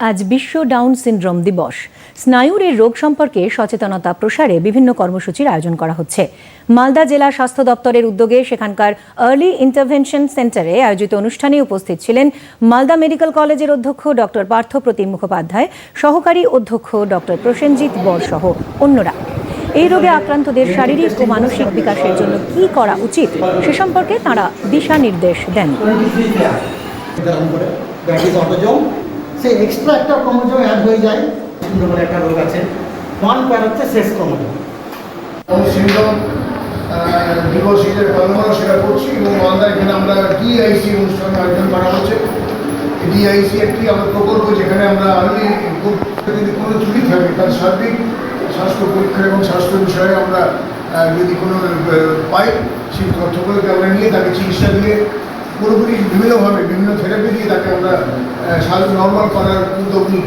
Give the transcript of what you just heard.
আজ বিশ্ব down syndrome দিবস স্নায়ুর এই রোগ সম্পর্কে সচেতনতা প্রসারে বিভিন্ন কর্মসূচির আয়োজন করা হচ্ছে মালদা জেলা স্বাস্থ্য দপ্তরের উদ্যোগে সেখানকার আর্লি ইন্টারভেনশন সেন্টারে আয়োজিত অনুষ্ঠানে উপস্থিত ছিলেন মালদা মেডিকেল কলেজের অধ্যক্ষ ডক্টর পার্থ প্রতিম মুখোপাধ্যায় সহকারী অধ্যক্ষ ডক্টর প্রসেনজিৎ বর সহ অন্যরা এই রোগে আক্রান্তদের শারীরিক ও মানসিক বিকাশের জন্য কি করা উচিত সে সম্পর্কে তাঁরা দিশা নির্দেশ দেন সেই এক্সট্রা একটা ক্রোমোজোম অ্যাড হয়ে যায়। সুন্দর একটা রোগ আছে। ওয়ান প্যার হচ্ছে শেষ ক্রোমোজোম সিন্ড্রোম দিবস সেটা করছি এবং মালদা এখানে আমরা ডিআইসি অনুষ্ঠান আয়োজন করা হচ্ছে। ডিআইসি একটি আমার প্রকল্প যেখানে আমরা আর্লি যদি কোনো ত্রুটি থাকে তার সার্বিক স্বাস্থ্য পরীক্ষা এবং স্বাস্থ্য বিষয়ে আমরা যদি কোনো পাই, সেই তথ্যগুলোকে আমরা নিয়ে তাকে চিকিৎসা দিয়ে পুরোপুরি বিভিন্নভাবে বিভিন্ন থেরাপি দিয়ে তাকে আমরা নর্মাল করার উদ্যোগ নিই।